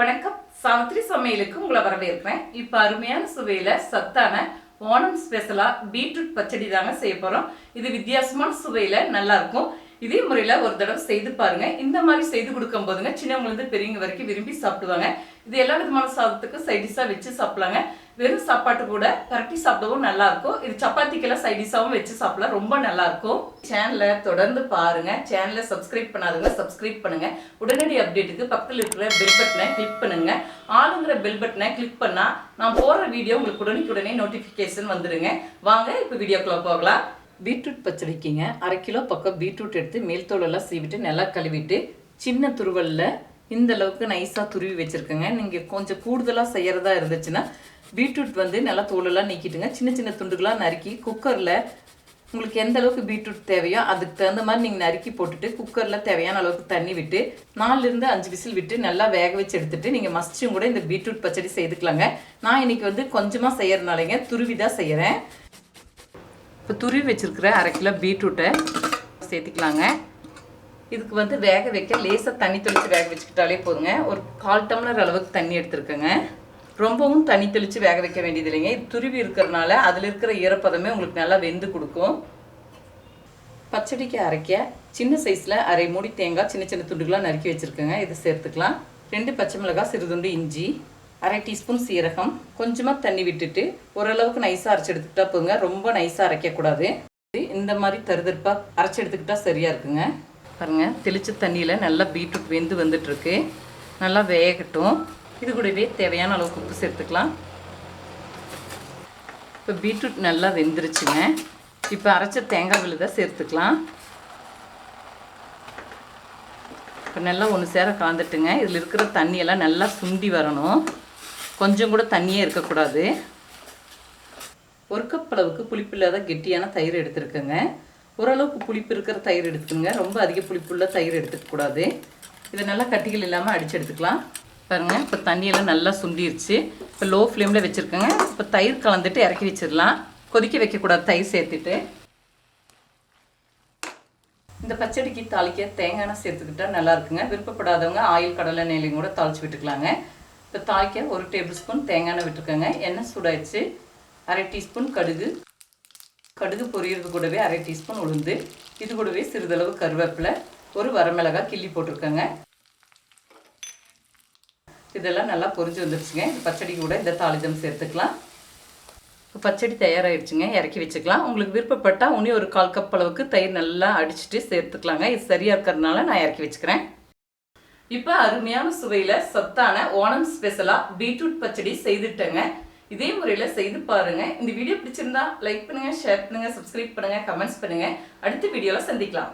வணக்கம். சாவித்ரி சமையலுக்கு உங்களை வரவேற்கிறேன். இப்போ அருமையான சுவையில் சத்தான ஓணம் ஸ்பெஷலாக பீட்ரூட் பச்சடி தாங்க செய்ய போகிறோம் இது வித்தியாசமான சுவையில் நல்லாயிருக்கும் இதே முறையில் ஒரு தடவை செய்து பாருங்க. இந்த மாதிரி செய்து கொடுக்கும் போதுங்க சின்னவங்கலேருந்து பெரியவங்க வரைக்கும் விரும்பி சாப்பிடுவாங்க. இது எல்லா விதமான சாதத்துக்கும் சைடிஷாக வச்சு சாப்பிடலாங்க. வெறும் சாப்பாட்டு கூட பரட்டி சாப்பிடவும் நல்லா இருக்கும் இது சப்பாத்திக்கெல்லாம் சைடிஷாவும் வச்சு சாப்பிடலாம். ரொம்ப நல்லா இருக்கும் சேனலை தொடர்ந்து பாருங்க. சேனலை சப்ஸ்கிரைப் பண்ணாதவங்க சப்ஸ்கிரைப் பண்ணுங்க. உடனடி அப்டேட்டுக்கு பக்கத்தில் இருக்கிற பெல் பட்டனை கிளிக் பண்ணுங்க. ஆளுங்கிற பெல் பட்டனை கிளிக் பண்ணா நான் போடுற வீடியோ உங்களுக்கு உடனே நோட்டிஃபிகேஷன் வந்துடுங்க வாங்க இப்போ வீடியோக்குள்ள போகலாம். பீட்ரூட் பச்சடிக்குங்க. அரை கிலோ பக்கம் பீட்ரூட் எடுத்து மேல் தோலெல்லாம் சீவிட்டு நல்லா கழுவிட்டு சின்ன துருவலில் இந்த அளவுக்கு நைஸாக துருவி வச்சுருக்கேங்க. நீங்கள் கொஞ்சம் கூடுதலாக செய்கிறதா இருந்துச்சுன்னா பீட்ரூட் வந்து நல்லா தோலெல்லாம் நீக்கிட்டுங்க. சின்ன சின்ன துண்டுகளாக நறுக்கி குக்கரில் உங்களுக்கு எந்த அளவுக்கு பீட்ரூட் தேவையோ அதுக்கு தகுந்த மாதிரி நீங்கள் நறுக்கி போட்டுட்டு குக்கரில் தேவையான அளவுக்கு தண்ணி விட்டு நாலுலேருந்து அஞ்சு விசில் விட்டு நல்லா வேக வச்சு எடுத்துட்டு நீங்கள் மஸ்டியும் கூட இந்த பீட்ரூட் பச்சடி செய்துக்கலாங்க. நான் இன்றைக்கி வந்து கொஞ்சமாக செய்யறதுனாலங்க துருவி தான் செய்கிறேன் இப்போ துருவி வச்சுருக்கிற அரை கிலோ பீட்ரூட்டை சேர்த்துக்கலாங்க. இதுக்கு வந்து வேக வைக்க லேசாக தண்ணி தெளித்து வேக வச்சுக்கிட்டாலே போதுங்க. ஒரு கால் டம்ளர் அளவுக்கு தண்ணி எடுத்துருக்கேங்க. ரொம்பவும் தண்ணி தெளித்து வேக வைக்க வேண்டியது இல்லைங்க. இது துருவி இருக்கிறனால அதில் இருக்கிற ஈரப்பதமே உங்களுக்கு நல்லா வெந்து கொடுக்கும். பச்சடிக்கு அரைக்க சின்ன சைஸில் அரை மூடி தேங்காய் சின்ன சின்ன துண்டுகளாக நறுக்கி வச்சுருக்கேங்க. இதை சேர்த்துக்கலாம். ரெண்டு பச்சை மிளகாய் சிறுதுண்டு இஞ்சி. அரை டீஸ்பூன் சீரகம். கொஞ்சமாக தண்ணி விட்டுட்டு ஓரளவுக்கு நைஸாக அரைச்சி எடுத்துக்கிட்டா போதுங்க. ரொம்ப நைஸாக அரைக்கக்கூடாது. இந்த மாதிரி தருதருப்பாக அரைச்சி எடுத்துக்கிட்டா சரியாக இருக்குங்க. பாருங்கள் தெளிச்ச தண்ணியில் நல்லா பீட்ரூட் வெந்து வந்துட்டுருக்கு. நல்லா வேகட்டும். இது கூடவே தேவையான அளவுக்கு உப்பு சேர்த்துக்கலாம். இப்போ பீட்ரூட் நல்லா வெந்துருச்சுங்க. இப்போ அரைச்ச தேங்காய் விழுதை சேர்த்துக்கலாம். இப்போ நல்லா ஒன்று சேர கலந்துட்டுங்க. இதில் இருக்கிற தண்ணியெல்லாம் நல்லா சுண்டி வரணும். கொஞ்சம் கூட தண்ணியே இருக்கக்கூடாது. ஒரு கப் அளவுக்கு புளிப்பு இல்லாத கெட்டியான தயிர் எடுத்துருக்கேங்க. ஓரளவுக்கு புளிப்பு இருக்கிற தயிர் எடுத்துக்கோங்க. ரொம்ப அதிக புளிப்புள்ள தயிர் எடுத்துக்கக்கூடாது. இதை நல்லா கட்டிகள் இல்லாமல் அடித்து எடுத்துக்கலாம். பாருங்கள் இப்போ தண்ணியெல்லாம் நல்லா சுண்டிருச்சு. இப்போ லோ ஃப்ளேமில் வச்சுருக்கேங்க. இப்போ தயிர் கலந்துட்டு இறக்கி வச்சிடலாம். கொதிக்க வைக்கக்கூடாது தயிர் சேர்த்துட்டு. இந்த பச்சடிக்கு தாளிக்க தேங்காய் எண்ணெய் சேர்த்துக்கிட்டா நல்லா இருக்குங்க. விருப்பப்படாதவங்க ஆயில் கடலை எண்ணெயிலையும் கூட தாளிச்சு விட்டுக்கலாங்க. இப்போ தாய்க்க ஒரு டேபிள் ஸ்பூன் தேங்காய் எண்ணெய் விட்டுருக்கேங்க எண்ணெய் சூடாயிடுச்சு. அரை டீஸ்பூன் கடுகு. கடுகு பொரியறது கூடவே அரை டீஸ்பூன் உளுந்து. இது கூடவே சிறிதளவு கருவேப்பிலை. ஒரு வரமிளகாய் கிள்ளி போட்டிருக்கேங்க. இதெல்லாம் நல்லா பொரிஞ்சு வந்துருச்சுங்க. இந்த பச்சடி கூட இந்த தாளிதம் சேர்த்துக்கலாம். இப்போ பச்சடி தயாராகிடுச்சுங்க இறக்கி வச்சுக்கலாம். உங்களுக்கு விருப்பப்பட்டால் உனி ஒரு கால் கப் அளவுக்கு தயிர் நல்லா அடிச்சுட்டு சேர்த்துக்கலாங்க. இது சரியாக இருக்கிறதுனால நான் இறக்கி வச்சுக்கிறேன். இப்போ அருமையான சுவையில் சத்தான ஓணம் ஸ்பெஷலாக பீட்ரூட் பச்சடி செய்துட்டேங்க. இதே முறையில் செய்து பாருங்கள் இந்த வீடியோ பிடிச்சிருந்தா லைக் பண்ணுங்கள் ஷேர் பண்ணுங்கள் சப்ஸ்கிரைப் பண்ணுங்கள் கமெண்ட்ஸ் பண்ணுங்கள் அடுத்த வீடியோவில் சந்திக்கலாம்.